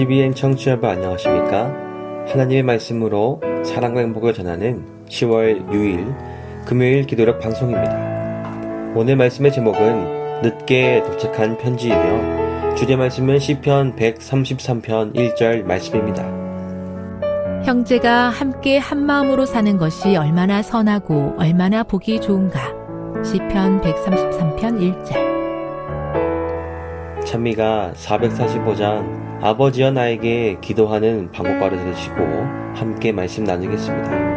CBN 청취자 여러분 안녕하십니까? 하나님의 말씀으로 사랑과 행복을 전하는 10월 6일 금요일 기도력 방송입니다. 오늘 말씀의 제목은 늦게 도착한 편지이며 주제 말씀은 시편 133편 1절 말씀입니다. 형제가 함께 한 마음으로 사는 것이 얼마나 선하고 얼마나 보기 좋은가. 시편 133편 1절. 찬미가 445장 아버지여 나에게 기도하는 방법과를 들으시고 함께 말씀 나누겠습니다.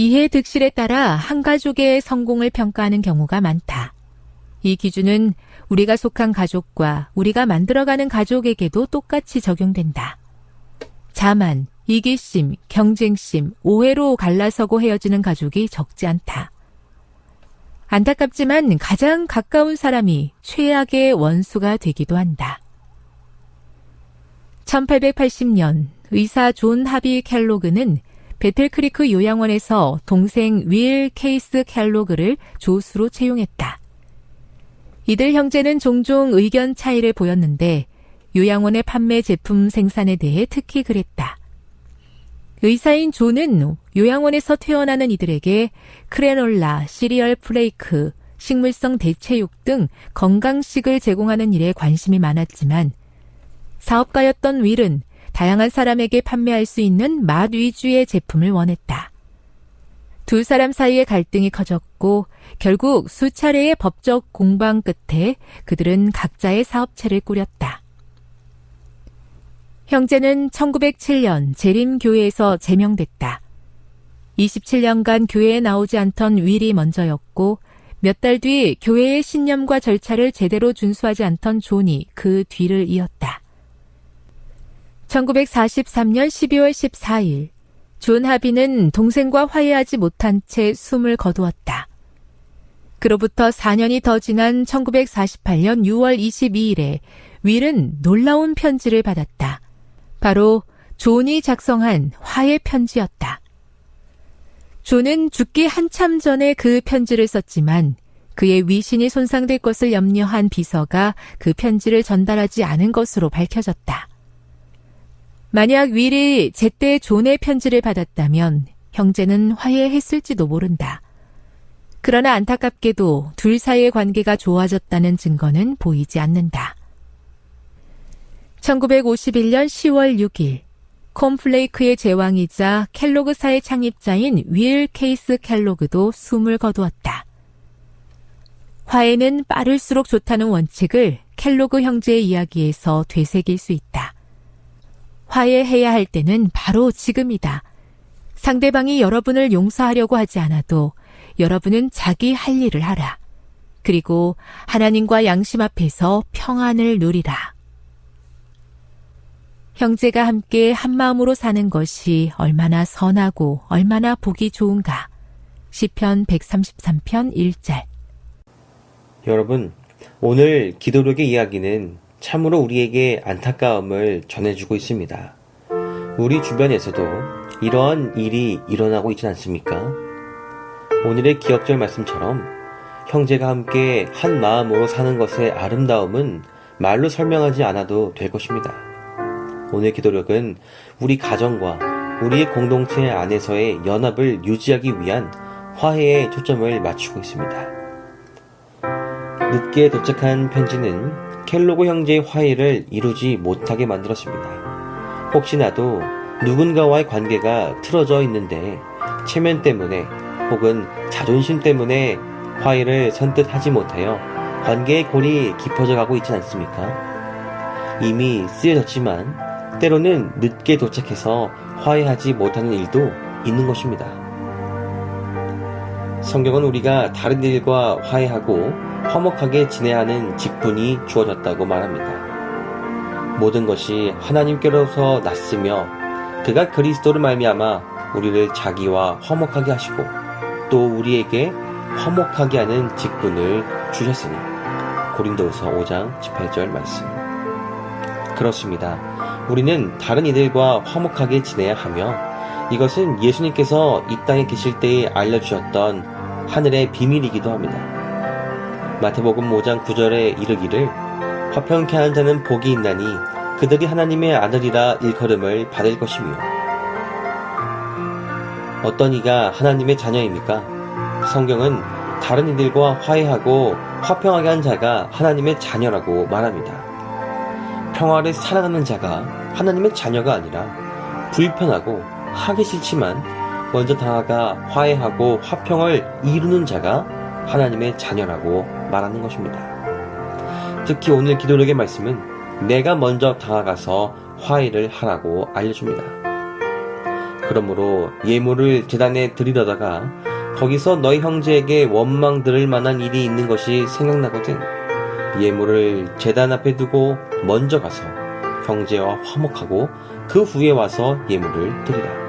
이해 득실에 따라 한 가족의 성공을 평가하는 경우가 많다. 이 기준은 우리가 속한 가족과 우리가 만들어가는 가족에게도 똑같이 적용된다. 자만, 이기심, 경쟁심, 오해로 갈라서고 헤어지는 가족이 적지 않다. 안타깝지만 가장 가까운 사람이 최악의 원수가 되기도 한다. 1880년 의사 존 하비 켈로그는 베틀크리크 요양원에서 동생 윌 케이스 켈로그를 조수로 채용했다. 이들 형제는 종종 의견 차이를 보였는데 요양원의 판매 제품 생산에 대해 특히 그랬다. 의사인 존은 요양원에서 퇴원하는 이들에게 크레놀라, 시리얼 플레이크, 식물성 대체육 등 건강식을 제공하는 일에 관심이 많았지만 사업가였던 윌은 다양한 사람에게 판매할 수 있는 맛 위주의 제품을 원했다. 두 사람 사이의 갈등이 커졌고 결국 수차례의 법적 공방 끝에 그들은 각자의 사업체를 꾸렸다. 형제는 1907년 재림교회에서 제명됐다. 27년간 교회에 나오지 않던 윌이 먼저였고 몇 달 뒤 교회의 신념과 절차를 제대로 준수하지 않던 존이 그 뒤를 이었다. 1943년 12월 14일, 존 하비는 동생과 화해하지 못한 채 숨을 거두었다. 그로부터 4년이 더 지난 1948년 6월 22일에 윌은 놀라운 편지를 받았다. 바로 존이 작성한 화해 편지였다. 존은 죽기 한참 전에 그 편지를 썼지만 그의 위신이 손상될 것을 염려한 비서가 그 편지를 전달하지 않은 것으로 밝혀졌다. 만약 윌이 제때 존의 편지를 받았다면 형제는 화해했을지도 모른다. 그러나 안타깝게도 둘 사이의 관계가 좋아졌다는 증거는 보이지 않는다. 1951년 10월 6일, 콤플레이크의 제왕이자 켈로그사의 창립자인 윌 케이스 켈로그도 숨을 거두었다. 화해는 빠를수록 좋다는 원칙을 켈로그 형제의 이야기에서 되새길 수 있다. 화해해야 할 때는 바로 지금이다. 상대방이 여러분을 용서하려고 하지 않아도 여러분은 자기 할 일을 하라. 그리고 하나님과 양심 앞에서 평안을 누리라. 형제가 함께 한 마음으로 사는 것이 얼마나 선하고 얼마나 보기 좋은가. 시편 133편 1절. 여러분, 오늘 기도력의 이야기는 참으로 우리에게 안타까움을 전해주고 있습니다. 우리 주변에서도 이러한 일이 일어나고 있지 않습니까? 오늘의 기억절 말씀처럼 형제가 함께 한 마음으로 사는 것의 아름다움은 말로 설명하지 않아도 될 것입니다. 오늘 기도력은 우리 가정과 우리의 공동체 안에서의 연합을 유지하기 위한 화해에 초점을 맞추고 있습니다. 늦게 도착한 편지는 켈로그 형제의 화해를 이루지 못하게 만들었습니다. 혹시나도 누군가와의 관계가 틀어져 있는데 체면 때문에 혹은 자존심 때문에 화해를 선뜻 하지 못하여 관계의 골이 깊어져 가고 있지 않습니까? 이미 쓰여졌지만 때로는 늦게 도착해서 화해하지 못하는 일도 있는 것입니다. 성경은 우리가 다른 일과 화해하고 화목하게 지내야 하는 직분이 주어졌다고 말합니다. 모든 것이 하나님께로서 났으며 그가 그리스도를 말미암아 우리를 자기와 화목하게 하시고 또 우리에게 화목하게 하는 직분을 주셨으니 고린도후서 5장 18절 말씀. 그렇습니다. 우리는 다른 이들과 화목하게 지내야 하며 이것은 예수님께서 이 땅에 계실 때에 알려주셨던 하늘의 비밀이기도 합니다. 마태복음 5장 9절에 이르기를 화평케 하는 자는 복이 있나니 그들이 하나님의 아들이라 일컬음을 받을 것이며 어떤 이가 하나님의 자녀입니까? 성경은 다른 이들과 화해하고 화평하게 한 자가 하나님의 자녀라고 말합니다. 평화를 사랑하는 자가 하나님의 자녀가 아니라 불편하고 하기 싫지만 먼저 다가가 화해하고 화평을 이루는 자가 하나님의 자녀라고 말하는 것입니다. 특히 오늘 기도력의 말씀은 내가 먼저 다가가서 화해를 하라고 알려줍니다. 그러므로 예물을 재단에 드리려다가 거기서 너희 형제에게 원망 들을 만한 일이 있는 것이 생각나거든. 예물을 재단 앞에 두고 먼저 가서 형제와 화목하고 그 후에 와서 예물을 드리라.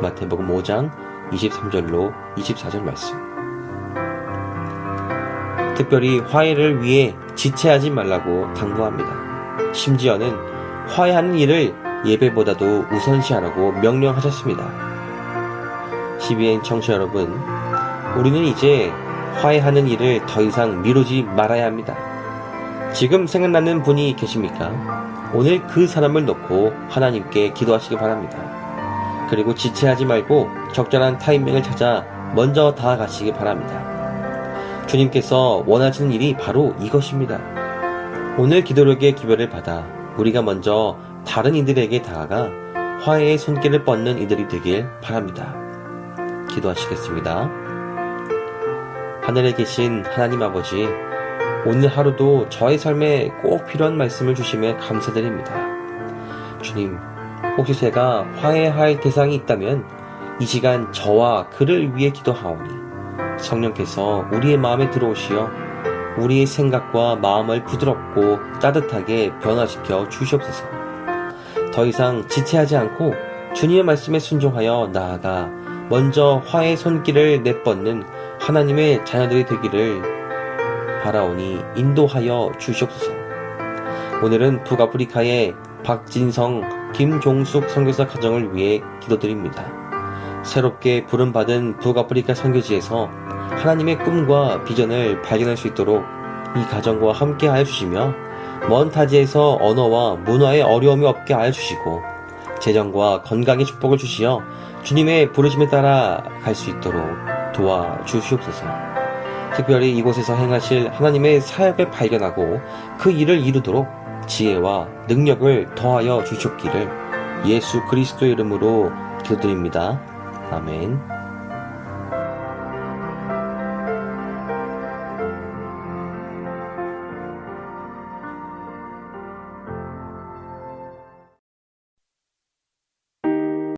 마태복음 5장 23절로 24절 말씀. 특별히 화해를 위해 지체하지 말라고 당부합니다. 심지어는 화해하는 일을 예배보다도 우선시하라고 명령하셨습니다. 12인 청취자 여러분, 우리는 이제 화해하는 일을 더 이상 미루지 말아야 합니다. 지금 생각나는 분이 계십니까? 오늘 그 사람을 놓고 하나님께 기도하시기 바랍니다. 그리고 지체하지 말고 적절한 타이밍을 찾아 먼저 다가가시기 바랍니다. 주님께서 원하시는 일이 바로 이것입니다. 오늘 기도력의 기별을 받아 우리가 먼저 다른 이들에게 다가가 화해의 손길을 뻗는 이들이 되길 바랍니다. 기도하시겠습니다. 하늘에 계신 하나님 아버지, 오늘 하루도 저의 삶에 꼭 필요한 말씀을 주심에 감사드립니다. 주님, 혹시 제가 화해할 대상이 있다면 이 시간 저와 그를 위해 기도하오니 성령께서 우리의 마음에 들어오시어 우리의 생각과 마음을 부드럽고 따뜻하게 변화시켜 주시옵소서. 더 이상 지체하지 않고 주님의 말씀에 순종하여 나아가 먼저 화해 손길을 내뻗는 하나님의 자녀들이 되기를 바라오니 인도하여 주시옵소서. 오늘은 북아프리카의 박진성, 김종숙 선교사 가정을 위해 기도드립니다. 새롭게 부름받은 북아프리카 선교지에서 하나님의 꿈과 비전을 발견할 수 있도록 이 가정과 함께 하여 주시며 먼 타지에서 언어와 문화의 어려움이 없게 하여 주시고 재정과 건강의 축복을 주시어 주님의 부르심에 따라 갈 수 있도록 도와 주시옵소서. 특별히 이곳에서 행하실 하나님의 사역을 발견하고 그 일을 이루도록 지혜와 능력을 더하여 주셨기를 예수 그리스도의 이름으로 기도드립니다. 아멘.